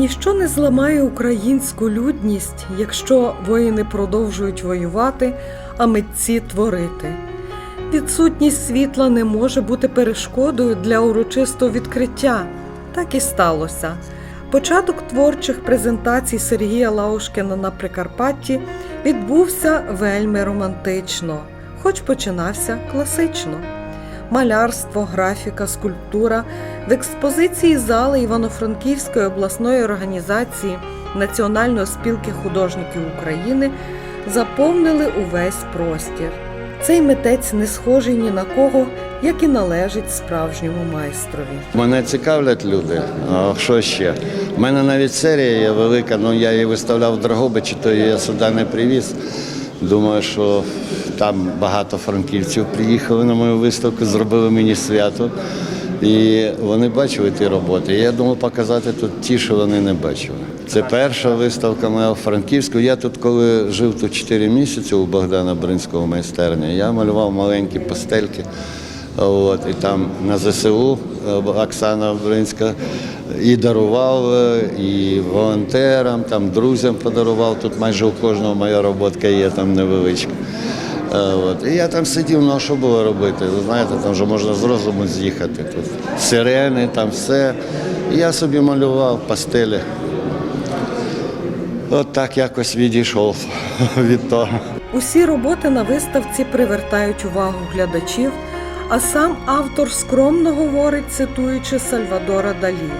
Ніщо не зламає українську людність, якщо воїни продовжують воювати, а митці творити. Відсутність світла не може бути перешкодою для урочистого відкриття. Так і сталося. Початок творчих презентацій Сергія Лаушкіна на Прикарпатті відбувся вельми романтично, хоч починався класично. Малярство, графіка, скульптура в експозиції зали Івано-Франківської обласної організації Національної спілки художників України заповнили увесь простір. Цей митець не схожий ні на кого, як і належить справжньому майстрові. Мене цікавлять люди. А що ще? У мене навіть серія є велика, але я її виставляв в Драгобичі, то я сюди не привіз. Думаю, що там багато франківців приїхали на мою виставку, зробили мені свято. І вони бачили ті роботи. Я думав показати тут ті, що вони не бачили. Це перша виставка моя в Франківську. Я тут, коли жив тут 4 місяці у Богдана Бринського майстерні, я малював маленькі пастельки. От, і там на ЗСУ е, Оксана Бринська і дарував, е, і волонтерам, там друзям подарував. Тут майже у кожного моя роботка є там невеличка. Е, От. І я там сидів, ну а що було робити? Ви знаєте, там вже можна з розуму з'їхати. Тут сирени, там все. І я собі малював пастелі. От так якось відійшов від того. Усі роботи на виставці привертають увагу глядачів, а сам автор скромно говорить, цитуючи Сальвадора Далі.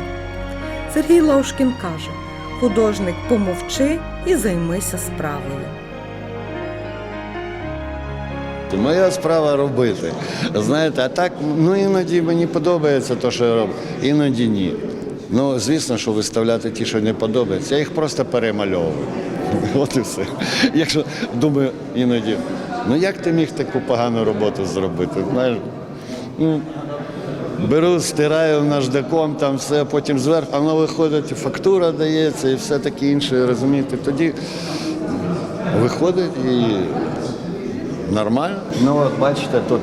Сергій Лаушкін каже: художник, помовчи і займися справою. Моя справа робити. Знаєте, а так ну іноді мені подобається те, що я роблю, іноді ні. Ну, звісно, що виставляти ті, що не подобається, я їх просто перемальовую. От і все. Якщо думаю іноді, ну як ти міг таку погану роботу зробити? Знаєш, ну, беру, стираю наждаком, там все, потім зверху, а воно виходить, фактура дається і все таке інше, розумієте? Тоді виходить і Нормально. Ну от бачите, тут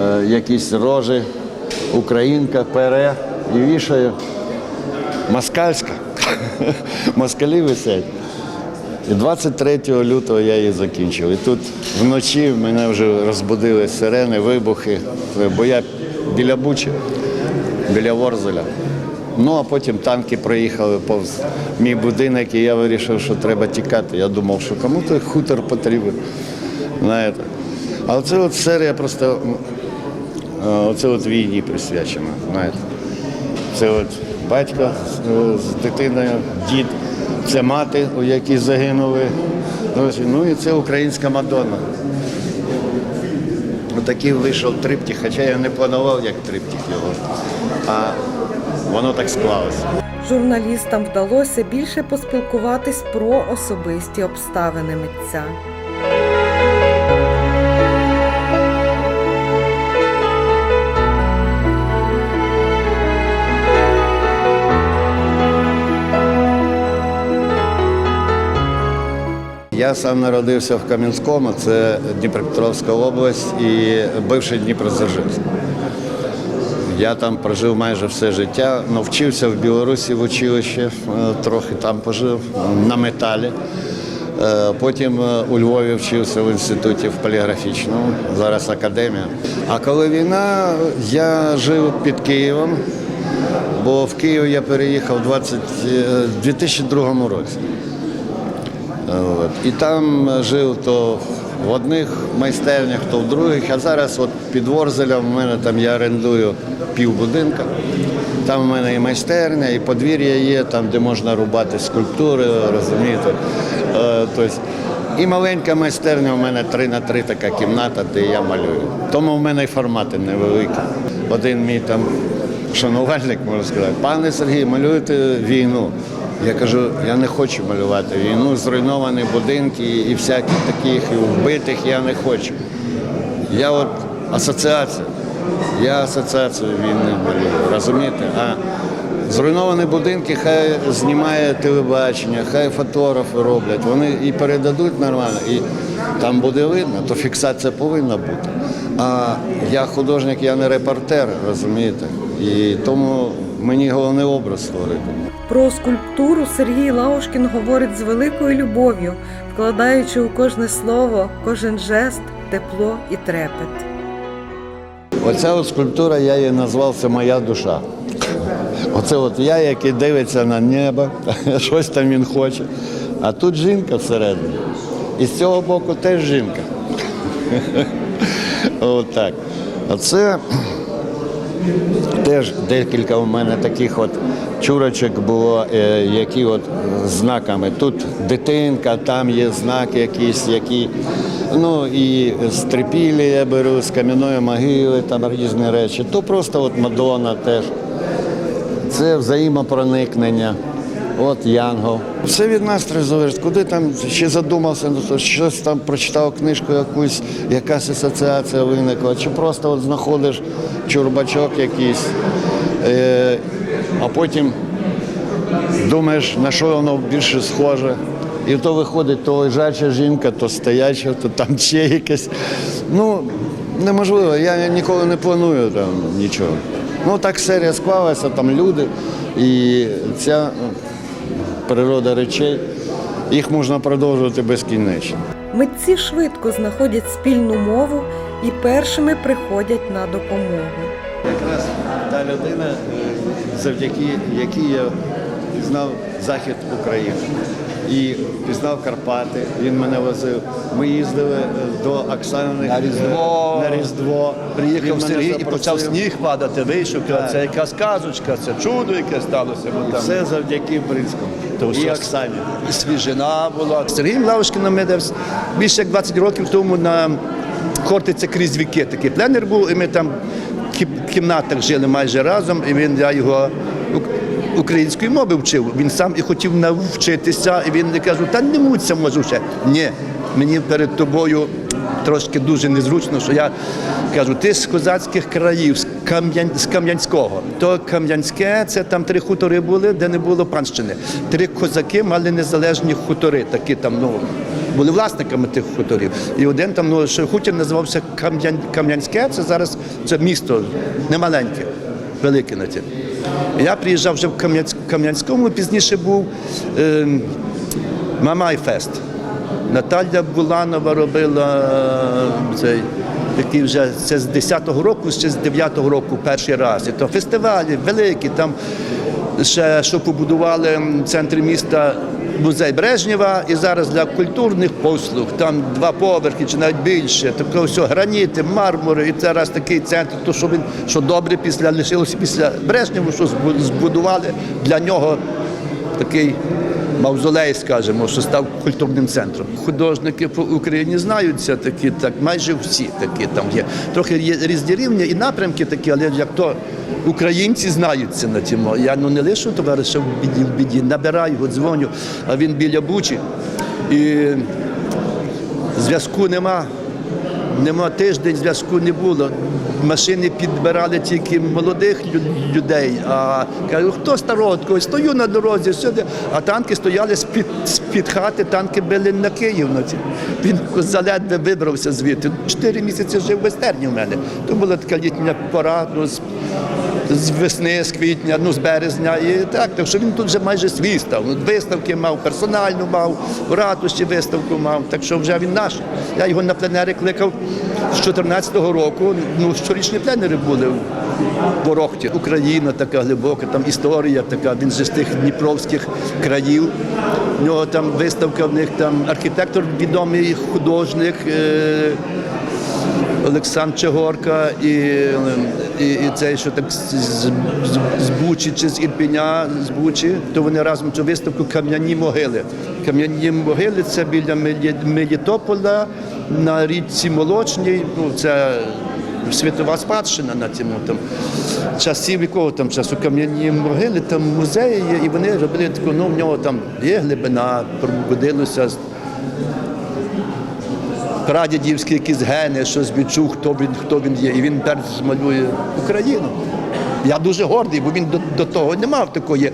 е, якісь рожі, українка пере і вішає. Москальська. Москалі висять. І 23 лютого я її закінчив. І тут вночі мене вже розбудили сирени, вибухи, бо я біля Бучі, біля Ворзеля. Ну а потім танки проїхали повз мій будинок, і я вирішив, що треба тікати. Я думав, що кому той хутор потрібен. Знаєте. А оце от серія просто е, оце от війні присвячена. Знаєте. Це от батько з, з дитиною, дід, це мати, у якій загинули. Ну і це українська Мадонна. Отакий вийшов триптих, хоча я не планував як триптих його. А воно так склалося. Журналістам вдалося більше поспілкуватись про особисті обставини митця. Я сам народився в Кам'янському, це Дніпропетровська область і бивший Дніпродзержинськ. Я там прожив майже все життя, навчився в Білорусі в училищі, е, трохи там пожив на металі. Е, Потім е, у Львові вчився в інституті в поліграфічному, зараз академія. А коли війна, я жив під Києвом, бо в Київ я переїхав 20, е, 2002 році. От. І там жив то в одних майстернях, то в других. А зараз от під Ворзелем в мене там я орендую півбудинка. Там в мене і майстерня, і подвір'я є, там, де можна рубати скульптури, розумієте. Е, тобто, і маленька майстерня, у мене 3 на 3 така кімната, де я малюю. Тому в мене і формати невеликі. Один мій там шанувальник, можна сказати, пане Сергій, малюєте війну. Я кажу, я не хочу малювати війну, зруйновані будинки і всяких таких, і вбитих я не хочу. Я от асоціація. Я асоціацію війни малюю, розумієте? А зруйновані будинки хай знімає телебачення, хай фотографи роблять. Вони і передадуть нормально, і там буде видно, то фіксація повинна бути. А я художник, я не репортер, розумієте? І тому Мені головне образ створити. Про скульптуру Сергій Лаушкін говорить з великою любов'ю, вкладаючи у кожне слово, кожен жест, тепло і трепет. Оця от скульптура, я її назвав це моя душа. Оце от я, який дивиться на небо, щось там він хоче. А тут жінка всередині. І з цього боку теж жінка. От так. Оце теж декілька у мене таких от чурочок було, е, які от знаками. Тут дитинка, там є знак якийсь, які. Ну і з трипілі я беру, з кам'яної могили, там різні речі. То просто от Мадонна теж. Це взаємопроникнення. От Янгол. Все від настрою залежить. Куди там ще задумався, ну, щось там прочитав книжку якусь, якась асоціація виникла, чи просто от знаходиш чурбачок якийсь, е, а потім думаєш, на що воно більше схоже. І то виходить то лежача жінка, то стояча, то там ще якесь. Ну, неможливо, я ніколи не планую там нічого. Ну так серія склалася, там люди і ця природа речей, їх можна продовжувати безкінечно. Митці швидко знаходять спільну мову і першими приходять на допомогу. Якраз та людина, е, завдяки якій я пізнав захід України. І пізнав Карпати, він мене возив. Ми їздили е, до Оксани На Різдво. на Різдво. Приїхав Сергій і почав сніг падати, вийшов, казав, це якась казочка, це чудо, яке сталося. Бо там Все завдяки Бринському То і. Оксані. і свіжина була. Сергій Лавушкин ми десь більше як 20 років тому на Хортиця крізь віки. Такий пленер був, і ми там кімнатах жили майже разом, і він я його. Української мови вчив, він сам і хотів навчитися, і він не кажу, та не муться може ще. Ні, мені перед тобою трошки дуже незручно, що я кажу, ти з козацьких країв, з, Кам'ян, з Кам'янського. То Кам'янське це там три хутори були, де не було панщини. Три козаки мали незалежні хутори, такі там, ну. Були власниками тих хуторів. І один там ну, ще хутір називався Кам'ян, Кам'янське, це зараз це місто немаленьке, велике на ті. Я приїжджав вже в Кам'янськ- Кам'янському, пізніше був е, Мамай-фест. Наталя Буланова робила е, цей, який вже це з 10-го року, ще з 9-го року перший раз. І то фестивалі великі, там ще що побудували в центрі міста музей Брежнєва, і зараз для культурних послуг там два поверхи чи навіть більше. Таке все граніти, мармури, і зараз такий центр, то що він що добре після лишилося після Брежнєва, що збу- збудували для нього такий мавзолей, скажімо, що став культурним центром. Художники по Україні знаються такі, так майже всі такі там є. Трохи є різні рівні і напрямки такі, але як то українці знаються на цьому. Я ну не лишу товариша в біді, в біді, набираю його, дзвоню, а він біля Бучі. І зв'язку нема. Нема тиждень зв'язку не було. Машини підбирали тільки молодих людей. А кажу, хто старого когось? Стою на дорозі, сюди, а танки стояли з-під, з-під хати, танки били на Київ. Він заледве вибрався звідти. Чотири місяці жив в Вестерні в мене. То була така літня пора, ну, з, весни, з квітня, ну з березня. І так, так що він тут вже майже свій став. Ну, Виставки мав, персональну мав, в ратуші виставку мав. Так що вже він наш. Я його на пленери кликав з 14-го року. Ну, щорічні пленери були в Ворохті. Україна така глибока, там історія така, він же з тих дніпровських країв. У нього там виставка, в них там архітектор відомий, художник. Е- Олександр Чегорка і, і, і цей, що так з, з, з- Бучі чи з Ірпіня, з Бучі, то вони разом цю виставку Кам'яні могили. Кам'яні могили це біля Мелітополя на річці Молочній. Ну, це світова спадщина на цьому там часів якого там часу кам'яні могили, там музеї є, і вони робили таку, ну в нього там є глибина, пробудилося прадідівські якісь гени, щось відчув, хто він, хто він є. І він тепер змалює Україну. Я дуже гордий, бо він до, до того не мав такої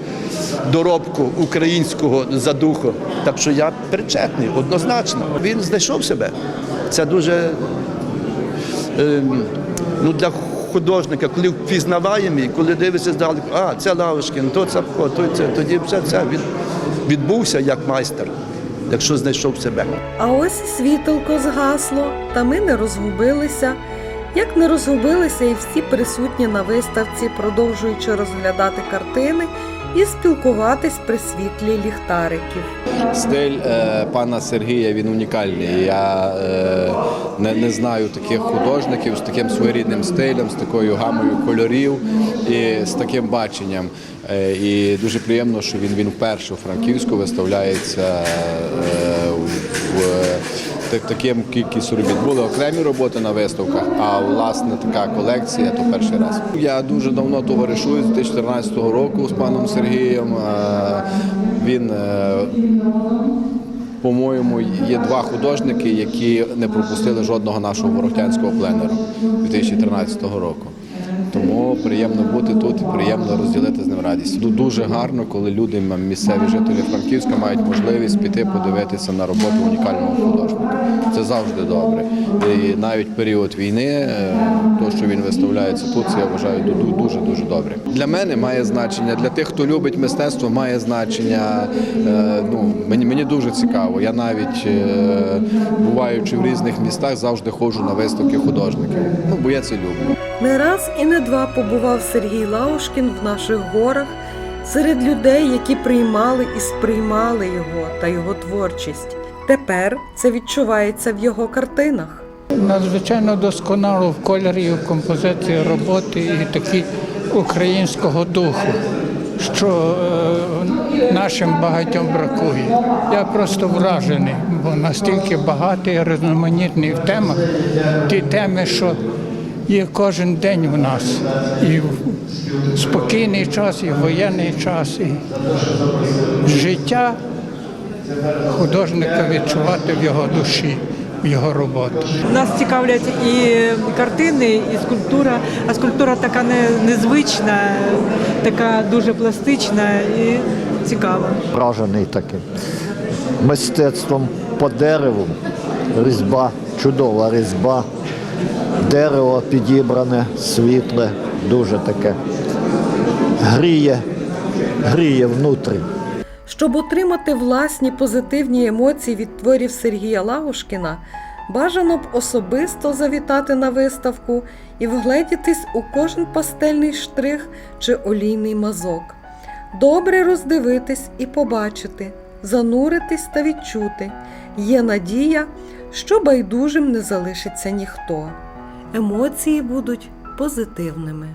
доробку українського за духом. Так що я причетний, однозначно. Він знайшов себе. Це дуже ем, ну, для художника, коли впізнаваємо, коли дивишся здалеку, а це Лавушкін, то це то це, тоді все це від, відбувся як майстер, якщо знайшов себе. А ось і згасло, та ми не розгубилися. Як не розгубилися і всі присутні на виставці, продовжуючи розглядати картини і спілкуватись при світлі ліхтариків. Стиль е, пана Сергія він унікальний. Я е, не, не знаю таких художників з таким своєрідним стилем, з такою гамою кольорів і з таким баченням. Е, і дуже приємно, що він, він вперше у Франківську виставляється е, в так, таким кількістю робіт. Були окремі роботи на виставках, а власне така колекція то перший раз. Я дуже давно товаришую з 2014 року з паном Сергієм. Е, Він е, по-моєму, є два художники, які не пропустили жодного нашого ворогтянського пленеру 2013 року. Тому приємно бути тут і приємно розділити з ним радість. Ду- Дуже гарно, коли люди, місцеві жителі Франківська, мають можливість піти подивитися на роботу унікального художника. Це завжди добре. І навіть період війни, е, то, що він виставляється тут, це я вважаю дуже дуже добре. Для мене має значення, для тих, хто любить мистецтво, має значення. Е, Ну, мені, мені дуже цікаво. Я навіть е, буваючи в різних містах, завжди ходжу на виставки художників. Ну, бо я це люблю. Не раз і не два побував Сергій Лаушкін в наших горах серед людей, які приймали і сприймали його та його творчість. Тепер це відчувається в його картинах. Надзвичайно досконало в кольорі, в композиції роботи і такі українського духу, що е, нашим багатьом бракує. Я просто вражений, бо настільки багатий, різноманітний в темах. Ті теми, що є кожен день у нас. І в спокійний час, і в воєнний час, і життя художника відчувати в його душі, в його роботі. Нас цікавлять і картини, і скульптура. А скульптура така не, незвична, така дуже пластична і цікава. вражений таким мистецтвом по дереву. Різьба, чудова різьба, дерево підібране, світле, дуже таке. Гріє, гріє внутрі. Щоб отримати власні позитивні емоції від творів Сергія Лаушкіна, бажано б особисто завітати на виставку і вгледітись у кожен пастельний штрих чи олійний мазок. Добре роздивитись і побачити, зануритись та відчути. Є надія, що байдужим не залишиться ніхто. Емоції будуть позитивними.